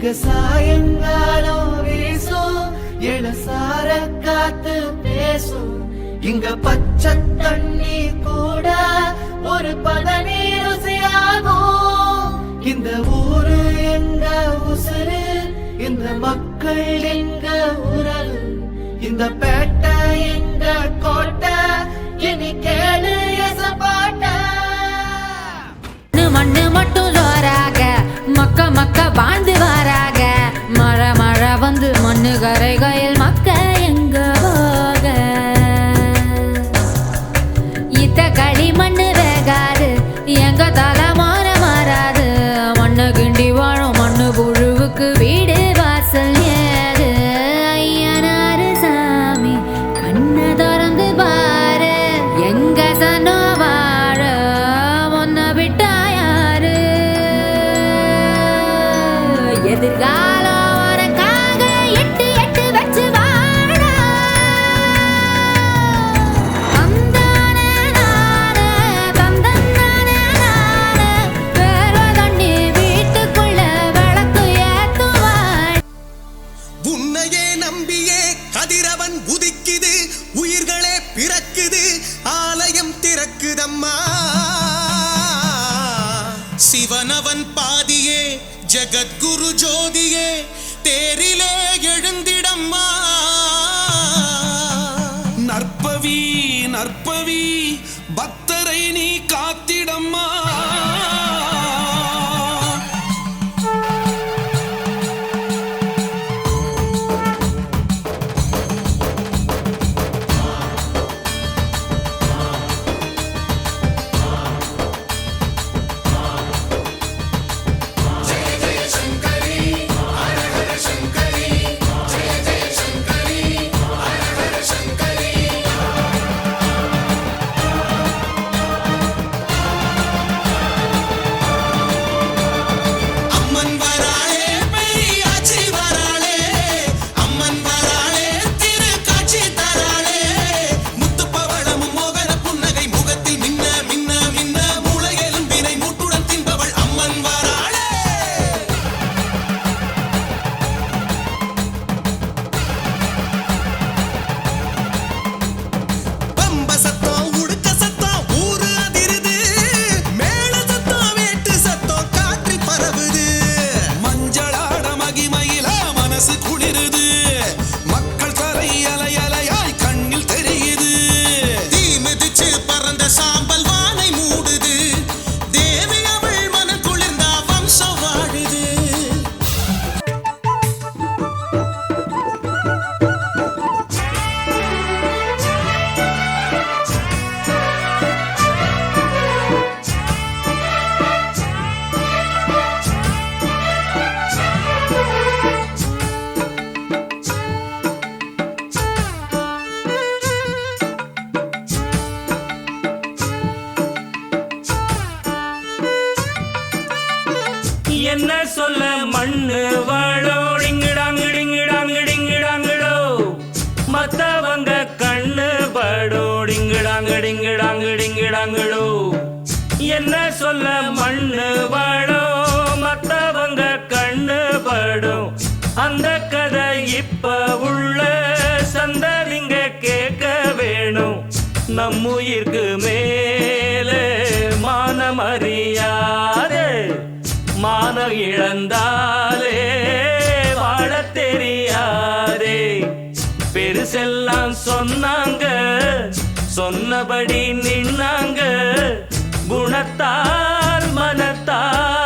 இங்க சாயங்காலம் வீசும் இளசார காத்து பேசும் இங்க பச்சை தண்ணி கூட ஒரு பதனி ருசியாகும். இந்த ஊரு எங்க உசுறு இந்த மக்கள் எங்க உரல் இந்த பேட்டை எங்க கோட்டை இனி கேளு எசப்பாட்ட மண்ணு மட்டும் ஜோராக மக்க மக்க வாழ்ந்து வாராக வந்து மண்ணு கதிரவன் உதிக்குது உயிர்களே பிறக்குது ஆலயம் திறக்குதம்மா. சிவனவன் பாதியே ஜகத்குரு ஜோதியே தேரிலே எழுந்திடம்மா. நற்பவி நற்பவி பக்தரை நீ காத்திடம்மா. என்ன சொல்ல மண்ணு வாழோ? டிங்கிடாங்கிடிங்கிடாங்கிடிங்கிடாங்கிடோ மத்தவங்க கண்ணு படோ டிங்கிடாங்கிடிங்கிடாங்கிடிங்கிடாங்கிடோ என்ன சொல்ல மண்ணு வாழோ? மத்தவங்க கண்ணு படும் அந்த கதை இப்ப உள்ள சந்ததிங்க கேட்க வேணும். நம்முயிர்க்கு மேலே மானமறியாதே மானம் இழந்தாலே வாழ தெரியாதே. பெருசெல்லாம் சொன்னாங்க சொன்னபடி நின்னாங்க. குணத்தார் மனத்தார்